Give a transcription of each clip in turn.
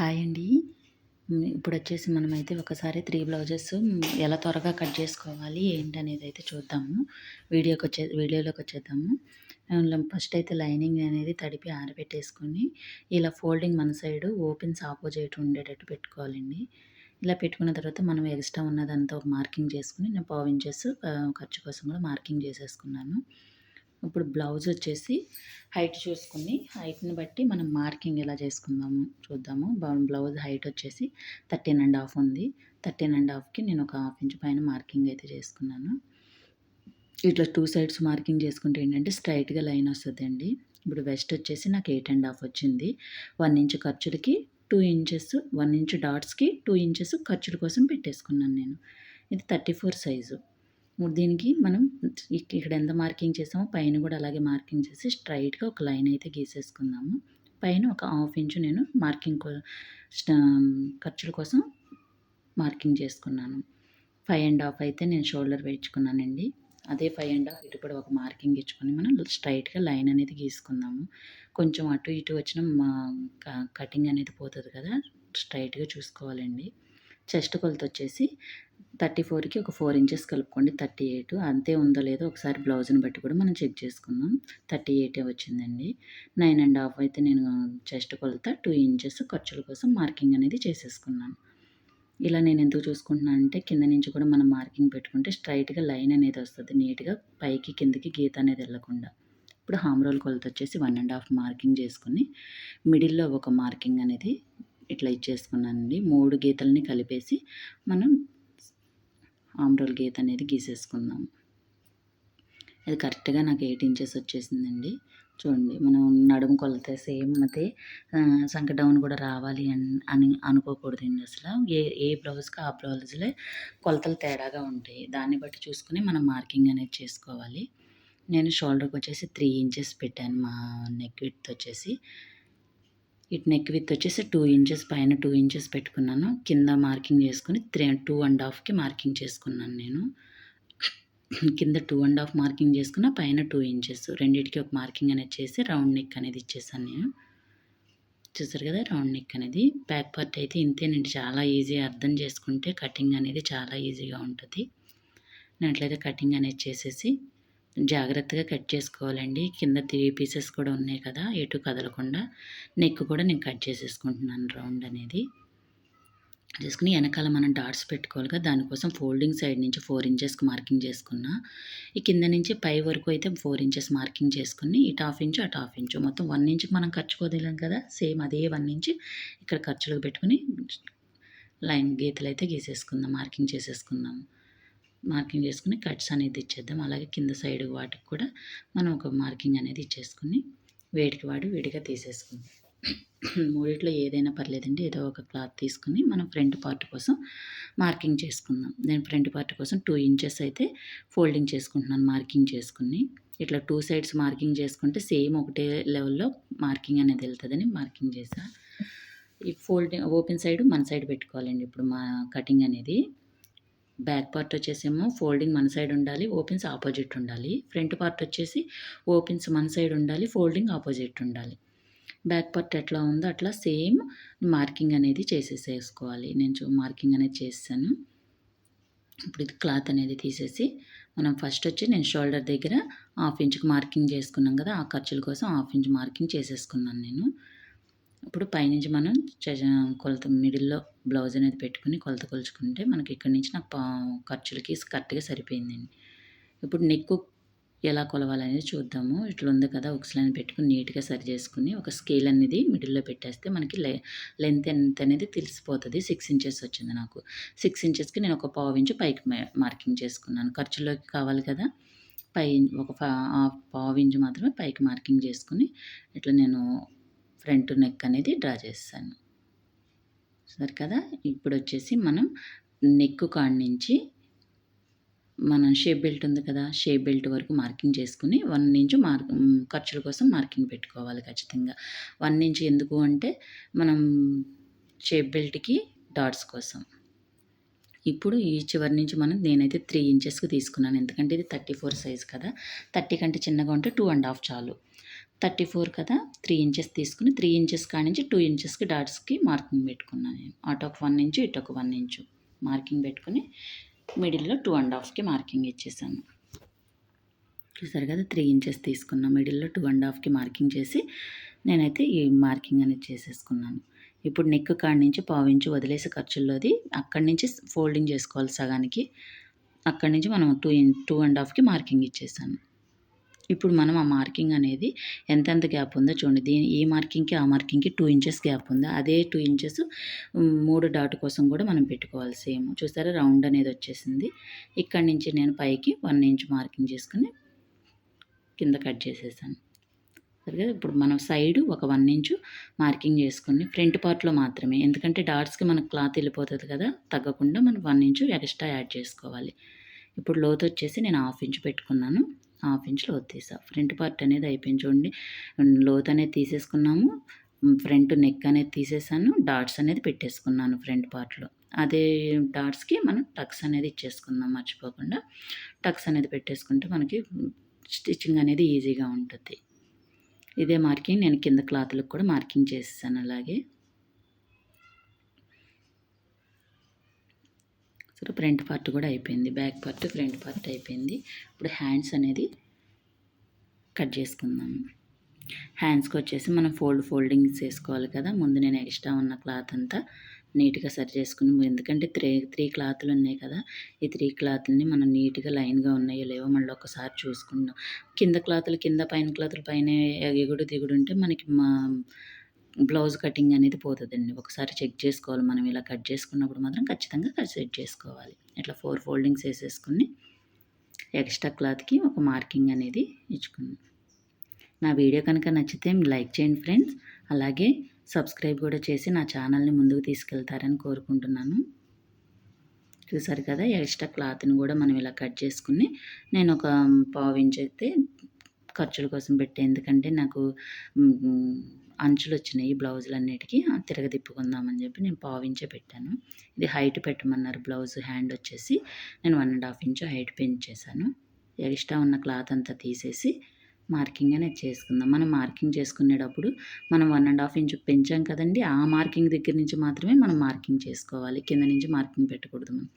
Hi అండి. ఇప్పుడు వచ్చేసి మనమైతే ఒకసారి త్రీ బ్లౌజెస్ ఎలా త్వరగా కట్ చేసుకోవాలి ఏంటనేది అయితే చూద్దాము. వీడియోకి వచ్చే వీడియోలోకి వచ్చేద్దాము. ఫస్ట్ అయితే లైనింగ్ అనేది తడిపి ఆరబెట్టేసుకొని ఇలా ఫోల్డింగ్ మన సైడ్ ఓపెన్స్ ఆపోజిట్ ఉండేటట్టు పెట్టుకోవాలండి. ఇలా పెట్టుకున్న తర్వాత మనం ఎక్స్ట్రా ఉన్నదంతా ఒక మార్కింగ్ చేసుకుని నేను పావు ఇంచెస్ ఖర్చు కోసం కూడా మార్కింగ్ చేసేసుకున్నాను. ఇప్పుడు బ్లౌజ్ వచ్చేసి హైట్ చూసుకుని హైట్ని బట్టి మనం మార్కింగ్ ఎలా చేసుకుందాము చూద్దాము. బ్లౌజ్ హైట్ వచ్చేసి థర్టీన్ అండ్ హాఫ్ ఉంది. థర్టీన్ అండ్ హాఫ్కి నేను ఒక హాఫ్ ఇంచ్ పైన మార్కింగ్ అయితే చేసుకున్నాను. ఇట్లా టూ సైడ్స్ మార్కింగ్ చేసుకుంటే ఏంటంటే స్ట్రైట్గా లైన్ వస్తుంది అండి ఇప్పుడు వెస్ట్ వచ్చేసి నాకు ఎయిట్ అండ్ హాఫ్ వచ్చింది. వన్ ఇంచ్ ఖర్చులకి టూ ఇంచెస్ వన్ ఇంచ్ డాట్స్కి టూ ఇంచెస్ ఖర్చుల కోసం పెట్టేసుకున్నాను నేను. ఇది థర్టీ ఫోర్ సైజు. దీనికి మనం ఇక్కడ ఎంత మార్కింగ్ చేసామో పైన కూడా అలాగే మార్కింగ్ చేసి స్ట్రైట్గా ఒక లైన్ అయితే గీసేసుకుందాము. పైన ఒక హాఫ్ ఇంచు నేను మార్కింగ్ ఖర్చుల కోసం మార్కింగ్ చేసుకున్నాను. ఫైవ్ అండ్ హాఫ్ అయితే నేను షోల్డర్ వేయించుకున్నానండి. అదే ఫైవ్ అండ్ హాఫ్ ఇటు కూడా ఒక మార్కింగ్ ఇచ్చుకొని మనం స్ట్రైట్గా లైన్ అనేది గీసుకుందాము. కొంచెం అటు ఇటు వచ్చిన మా కటింగ్ అనేది పోతుంది కదా స్ట్రైట్గా చూసుకోవాలండి. చెస్ట్ కొలత వచ్చేసి థర్టీ ఫోర్కి ఒక ఫోర్ ఇంచెస్ కలుపుకోండి. థర్టీ ఎయిట్ అంతే ఉందో లేదో ఒకసారి బ్లౌజ్ని బట్టి కూడా మనం చెక్ చేసుకుందాం. థర్టీ ఎయిటే వచ్చిందండి. నైన్ అండ్ హాఫ్ అయితే నేను చెస్ట్ కొలత టూ ఇంచెస్ ఖర్చుల కోసం మార్కింగ్ అనేది చేసేసుకున్నాను. ఇలా నేను ఎందుకు చూసుకుంటున్నాను అంటే కింద నుంచి కూడా మనం మార్కింగ్ పెట్టుకుంటే స్ట్రైట్గా లైన్ అనేది వస్తుంది. నీట్గా పైకి కిందకి గీత అనేది వెళ్ళకుండా. ఇప్పుడు హామ్ రోల్ కొలత వచ్చేసి వన్ అండ్ హాఫ్ మార్కింగ్ చేసుకుని మిడిల్లో ఒక మార్కింగ్ అనేది ఇట్లా ఇచ్చేసుకున్నానండి. మూడు గీతల్ని కలిపేసి మనం ఆమ్రోల్ గీత అనేది గీసేసుకుందాం. అది కరెక్ట్గా నాకు ఎయిట్ ఇంచెస్ వచ్చేసిందండి. చూడండి మనం నడుము కొలత సేమ్ అయితే సంక డౌన్ కూడా రావాలి అని అని అనుకోకూడదండి అసలు. ఏ ఏ బ్లౌజ్కి ఆ బ్లౌజ్లే కొలతలు తేడాగా ఉంటాయి. దాన్ని బట్టి చూసుకుని మనం మార్కింగ్ అనేది చేసుకోవాలి. నేను షోల్డర్కి వచ్చేసి త్రీ ఇంచెస్ పెట్టాను మా నెక్ విత్ వచ్చేసి. ఇటు నెక్ విత్ వచ్చేసి టూ ఇంచెస్ పైన టూ ఇంచెస్ పెట్టుకున్నాను. కింద మార్కింగ్ చేసుకుని త్రీ టూ అండ్ హాఫ్కి మార్కింగ్ చేసుకున్నాను నేను. కింద టూ అండ్ హాఫ్ మార్కింగ్ చేసుకున్న పైన టూ ఇంచెస్ రెండింటికి ఒక మార్కింగ్ అనేది చేసి రౌండ్ నెక్ అనేది ఇచ్చేసాను నేను. చూసారు కదా రౌండ్ నెక్ అనేది. బ్యాక్ పార్ట్ అయితే ఇంతేనండి చాలా ఈజీ అర్థం చేసుకుంటే కటింగ్ అనేది చాలా ఈజీగా ఉంటుంది. నేను అట్లయితే కటింగ్ అనేది చేసేసి జాగ్రత్తగా కట్ చేసుకోవాలండి. కింద త్రీ పీసెస్ కూడా ఉన్నాయి కదా ఎటు కదలకుండా. నెక్ కూడా నేను కట్ చేసేసుకుంటున్నాను రౌండ్ అనేది. చేసుకుని వెనకాల మనం డాట్స్ పెట్టుకోవాలి కదా దానికోసం ఫోల్డింగ్ సైడ్ నుంచి ఫోర్ ఇంచెస్కి మార్కింగ్ చేసుకున్నా. ఈ కింద నుంచి పై వరకు అయితే ఫోర్ ఇంచెస్ మార్కింగ్ చేసుకుని ఇటు హాఫ్ ఇంచు అటు హాఫ్ ఇంచు. మొత్తం వన్ ఇంచుకి మనం ఖర్చుకోదలేం కదా సేమ్ అదే వన్ ఇంచ్ ఇక్కడ ఖర్చులకు పెట్టుకుని లైన్ గీతలు అయితే గీసేసుకుందాం మార్కింగ్ చేసేసుకుందాము మార్కింగ్ చేసుకుని కట్స్ అనేది ఇచ్చేద్దాం. అలాగే కింద సైడ్ వాటికి కూడా మనం ఒక మార్కింగ్ అనేది ఇచ్చేసుకుని వేడికి వాడి వేడిగా తీసేసుకుందాం. మూడిట్లో ఏదైనా పర్లేదండి. ఏదో ఒక క్లాత్ తీసుకుని మనం ఫ్రంట్ పార్ట్ కోసం మార్కింగ్ చేసుకుందాం. నేను ఫ్రంట్ పార్ట్ కోసం టూ ఇంచెస్ అయితే ఫోల్డింగ్ చేసుకుంటున్నాను మార్కింగ్ చేసుకుని. ఇట్లా టూ సైడ్స్ మార్కింగ్ చేసుకుంటే సేమ్ ఒకటే లెవెల్లో మార్కింగ్ అనేది వెళ్తుందని మార్కింగ్ చేసా. ఈ ఫోల్డింగ్ ఓపెన్ సైడ్ మన సైడ్ పెట్టుకోవాలండి. ఇప్పుడు మా కటింగ్ అనేది. బ్యాక్ పార్ట్ వచ్చేసేమో ఫోల్డింగ్ మన సైడ్ ఉండాలి ఓపెన్స్ ఆపోజిట్ ఉండాలి. ఫ్రంట్ పార్ట్ వచ్చేసి ఓపెన్స్ మన సైడ్ ఉండాలి ఫోల్డింగ్ ఆపోజిట్ ఉండాలి. బ్యాక్ పార్ట్ ఎట్లా ఉందో అట్లా సేమ్ మార్కింగ్ అనేది చేసేసేసుకోవాలి. నేను మార్కింగ్ అనేది చేసాను ఇప్పుడు ఇది క్లాత్ అనేది తీసేసి మనం ఫస్ట్ వచ్చి నేను షోల్డర్ దగ్గర హాఫ్ ఇంచ్కి మార్కింగ్ చేసుకున్నాం కదా ఆ ఖర్చుల కోసం హాఫ్ ఇంచ్ మార్కింగ్ చేసేసుకున్నాను నేను. ఇప్పుడు పైనుంచి మనం కొలత మిడిల్లో బ్లౌజ్ అనేది పెట్టుకుని కొలత కొలుచుకుంటే మనకి ఇక్కడి నుంచి నాకు ఖర్చులకి కరెక్ట్గా సరిపోయిందండి. ఇప్పుడు నెక్కు ఎలా కొలవాలనేది చూద్దాము. ఇట్లా ఉంది కదా ఉక్స్లని పెట్టుకుని నీట్గా సరి చేసుకుని ఒక స్కేల్ అనేది మిడిల్లో పెట్టేస్తే మనకి లె లెంత్ ఎంత అనేది తెలిసిపోతుంది. సిక్స్ ఇంచెస్ వచ్చింది నాకు. సిక్స్ ఇంచెస్కి నేను ఒక పావు ఇంచు పైకి మార్కింగ్ చేసుకున్నాను. ఖర్చులోకి కావాలి కదా పై ఒక పావు ఇంచు మాత్రమే పైకి మార్కింగ్ చేసుకుని ఇట్లా నేను ఫ్రంట్ నెక్ అనేది డ్రా చేస్తాను. సరే కదా? ఇప్పుడు వచ్చేసి మనం నెక్ కాడి నుంచి మనం షేప్ బెల్ట్ ఉంది కదా షేప్ బెల్ట్ వరకు మార్కింగ్ చేసుకుని వన్ ఇంచు మార్క్ ఖర్చుల కోసం మార్కింగ్ పెట్టుకోవాలి ఖచ్చితంగా. వన్ నుంచి ఎందుకు అంటే మనం షేప్ బెల్ట్కి డాట్స్ కోసం. ఇప్పుడు ఈ చివరి నుంచి మనం నేనైతే త్రీ ఇంచెస్కి తీసుకున్నాను. ఎందుకంటే ఇది థర్టీ ఫోర్ సైజ్ కదా. థర్టీ కంటే చిన్నగా ఉంటే టూ అండ్ హాఫ్ చాలు. థర్టీ ఫోర్ కదా? త్రీ ఇంచెస్ తీసుకుని త్రీ ఇంచెస్ కాడి నుంచి టూ ఇంచెస్కి డాట్స్కి మార్కింగ్ పెట్టుకున్నాను నేను. అటు ఒక వన్ ఇంచు ఇటు ఒక వన్ ఇంచు మార్కింగ్ పెట్టుకుని మిడిల్లో టూ అండ్ హాఫ్కి మార్కింగ్ ఇచ్చేసాను. చూసారు కదా? త్రీ ఇంచెస్ తీసుకున్న మిడిల్లో టూ అండ్ హాఫ్కి మార్కింగ్ చేసి నేనైతే ఈ మార్కింగ్ అనేది చేసేసుకున్నాను. ఇప్పుడు నెక్ కాడి నుంచి పావించి వదిలేసి ఖర్చుల్లోది అక్కడి నుంచి ఫోల్డింగ్ చేసుకోవాలి సగానికి. అక్కడి నుంచి మనం టూ ఇన్ టూ అండ్ హాఫ్కి మార్కింగ్ ఇచ్చేసాను. ఇప్పుడు మనం ఆ మార్కింగ్ అనేది ఎంతెంత గ్యాప్ ఉందో చూడండి. దీని ఈ మార్కింగ్కి ఆ మార్కింగ్కి టూ ఇంచెస్ గ్యాప్ ఉంది. అదే టూ ఇంచెస్ మూడు డాట్ కోసం కూడా మనం పెట్టుకోవాలి సేమ్. చూసారా? రౌండ్ అనేది వచ్చేసింది. ఇక్కడ నుంచి నేను పైకి వన్ ఇంచ్ మార్కింగ్ చేసుకుని కింద కట్ చేసేసాను. సరిగా? ఇప్పుడు మనం సైడ్ ఒక వన్ ఇంచు మార్కింగ్ చేసుకుని ఫ్రంట్ పార్ట్లో మాత్రమే. ఎందుకంటే డాట్స్కి మనకు క్లాత్ వెళ్ళిపోతుంది కదా తగ్గకుండా మనం వన్ ఇంచు ఎక్స్ట్రా యాడ్ చేసుకోవాలి. ఇప్పుడు లోతు వచ్చేసి నేను హాఫ్ ఇంచు పెట్టుకున్నాను. హాఫ్ ఇంచ్ లోతు తీసా. ఫ్రంట్ పార్ట్ అనేది అయిపోయింది చూడండి. లోత్ అనేది తీసేసుకున్నాము. ఫ్రంట్ నెక్ అనేది తీసేసాను. డాట్స్ అనేది పెట్టేసుకున్నాను ఫ్రంట్ పార్ట్లో అదే డాట్స్కి మనం టక్స్ అనేది ఇచ్చేసుకుందాం మర్చిపోకుండా. టక్స్ అనేది పెట్టేసుకుంటే మనకి స్టిచ్చింగ్ అనేది ఈజీగా ఉంటుంది. ఇదే మార్కింగ్ నేను కింద క్లాత్లకు కూడా మార్కింగ్ చేసేసాను అలాగే. సో ఫ్రంట్ పార్ట్ కూడా అయిపోయింది. బ్యాక్ పార్ట్ ఫ్రంట్ పార్ట్ అయిపోయింది. ఇప్పుడు హ్యాండ్స్ అనేది కట్ చేసుకుందాము హ్యాండ్స్కి వచ్చేసి మనం ఫోల్డ్ ఫోల్డింగ్స్ చేసుకోవాలి కదా. ముందు నేను ఎక్స్ట్రా ఉన్న క్లాత్ అంతా నీట్గా సరి చేసుకుని ఎందుకంటే త్రీ త్రీ క్లాత్లు ఉన్నాయి కదా. ఈ త్రీ క్లాత్ని మనం నీట్గా లైన్గా ఉన్నాయో. లేవో మళ్ళీ ఒకసారి చూసుకుందాం. కింద క్లాతులు కింద పైన క్లాతులు పైన ఎగుడు దిగుడు ఉంటే మనకి మా బ్లౌజ్ కటింగ్ అనేది పోతుందండి. ఒకసారి చెక్ చేసుకోవాలి. మనం ఇలా కట్ చేసుకున్నప్పుడు మాత్రం ఖచ్చితంగా కట్ సెట్ చేసుకోవాలి. ఇట్లా ఫోర్ ఫోల్డింగ్స్ వేసేసుకుని ఎక్స్ట్రా క్లాత్కి ఒక మార్కింగ్ అనేది ఇచ్చుకుందాం నా వీడియో కనుక నచ్చితే లైక్ చేయండి ఫ్రెండ్స్. అలాగే సబ్స్క్రైబ్ కూడా చేసి నా ఛానల్ని ముందుకు తీసుకెళ్తారని కోరుకుంటున్నాను. చూసారు కదా ఎక్స్ట్రా క్లాత్ని కూడా మనం ఇలా కట్ చేసుకుని నేను ఒక పావు ఇంచ్ అయితే ఖర్చుల కోసం పెట్టే. ఎందుకంటే నాకు అంచులు వచ్చినాయి బ్లౌజులన్నిటికీ తిరగదిప్పుకుందామని చెప్పి నేను పావించే పెట్టాను. ఇది హైట్ పెట్టమన్నారు బ్లౌజ్ హ్యాండ్ వచ్చేసి. నేను one and half inch height పెంచేశాను. Extra ఉన్న క్లాత్ అంతా తీసేసి మార్కింగ్ అనేది చేసుకుందాం. మనం మార్కింగ్ చేసుకునేటప్పుడు మనం వన్ అండ్ హాఫ్ ఇంచ్ పెంచాం కదండి ఆ మార్కింగ్ దగ్గర నుంచి మాత్రమే మనం మార్కింగ్ చేసుకోవాలి. కింద నుంచి మార్కింగ్ పెట్టకూడదు మనం.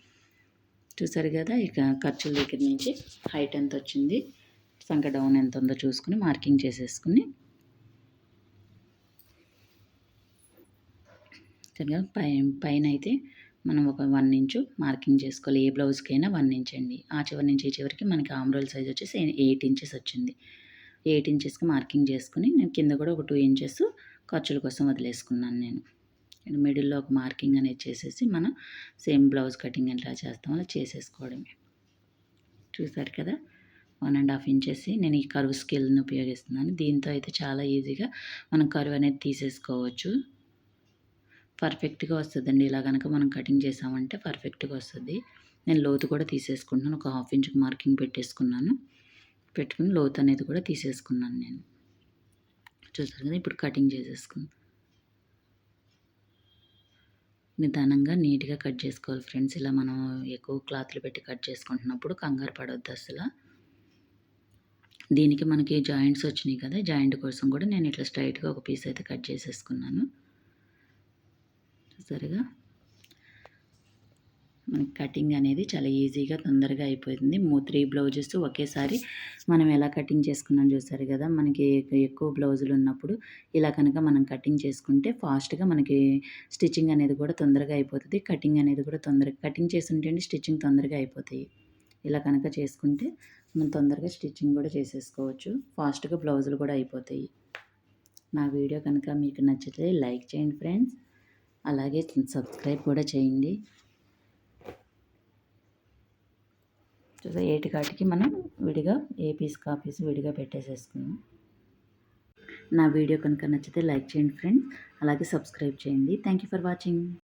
చూసారు కదా ఇక ఖర్చుల దగ్గర నుంచి హైట్ ఎంత వచ్చింది సంఖ డౌన్ ఎంత ఉందో చూసుకుని మార్కింగ్ చేసేసుకుని సరిగా పై పైన అయితే మనం ఒక వన్ ఇంచు మార్కింగ్ చేసుకోవాలి. ఏ బ్లౌజ్కైనా వన్ ఇంచ్ అండి. ఆ చివరి నుంచి ఈ చివరికి మనకి ఆమ్రోల్ సైజ్ వచ్చేసి ఎయిట్ ఇంచెస్ వచ్చింది. ఎయిట్ ఇంచెస్కి మార్కింగ్ చేసుకుని నేను కింద కూడా ఒక టూ ఇంచెస్ ఖర్చుల కోసం వదిలేసుకున్నాను నేను. మిడిల్లో ఒక మార్కింగ్ అనేది చేసేసి మనం సేమ్ బ్లౌజ్ కటింగ్ ఎలా చేస్తామో అలా చేసేసుకోవడమే. చూసారు కదా వన్ అండ్ హాఫ్ ఇంచెస్ నేను ఈ కరువు స్కేల్ని ఉపయోగిస్తున్నాను. దీంతో అయితే చాలా ఈజీగా మనం కరువు అనేది తీసేసుకోవచ్చు. పర్ఫెక్ట్గా వస్తుందండి. ఇలా కనుక మనం కటింగ్ చేసామంటే పర్ఫెక్ట్గా వస్తుంది. నేను లోతు కూడా తీసేసుకుంటున్నాను. ఒక హాఫ్ ఇంచ్ మార్కింగ్ పెట్టేసుకున్నాను. పెట్టుకుని లోతు అనేది కూడా తీసేసుకున్నాను నేను. చూసారు కదా ఇప్పుడు కటింగ్ చేసేసుకున్నాను నిదానంగా నీట్గా కట్ చేసుకోవాలి ఫ్రెండ్స్. ఇలా మనం ఎక్కువ క్లాత్లు పెట్టి కట్ చేసుకుంటున్నప్పుడు కంగారు పడవద్దు అసలు. దీనికి మనకి జాయింట్స్ వచ్చినాయి కదా జాయింట్ కోసం కూడా నేను ఇట్లా స్ట్రైట్గా ఒక పీస్ అయితే కట్ చేసేసుకున్నాను. సరిగా మనకి కటింగ్ అనేది చాలా ఈజీగా తొందరగా అయిపోతుంది. మూ త్రీ బ్లౌజెస్ ఒకేసారి మనం ఎలా కటింగ్ చేసుకున్నాం చూసారు కదా? మనకి ఎక్కువ బ్లౌజులు ఉన్నప్పుడు ఇలా కనుక మనం కటింగ్ చేసుకుంటే ఫాస్ట్గా మనకి స్టిచ్చింగ్ అనేది కూడా తొందరగా అయిపోతుంది. కటింగ్ అనేది కూడా తొందరగా కటింగ్ చేస్తుంటే స్టిచ్చింగ్ తొందరగా అయిపోతాయి. ఇలా కనుక చేసుకుంటే మనం తొందరగా స్టిచ్చింగ్ కూడా చేసేసుకోవచ్చు. ఫాస్ట్గా బ్లౌజులు కూడా అయిపోతాయి. నా వీడియో కనుక మీకు నచ్చితే లైక్ చేయండి ఫ్రెండ్స్. అలాగే సబ్స్క్రైబ్ కూడా చేయండి. చూసా ఏటి కాటికి మనం విడిగా ఏ పీస్ కాపీస్ విడిగా పెట్టేసేసుకున్నాం. నా వీడియో కనుక నచ్చితే లైక్ చేయండి ఫ్రెండ్స్. అలాగే సబ్స్క్రైబ్ చేయండి. Thank you for watching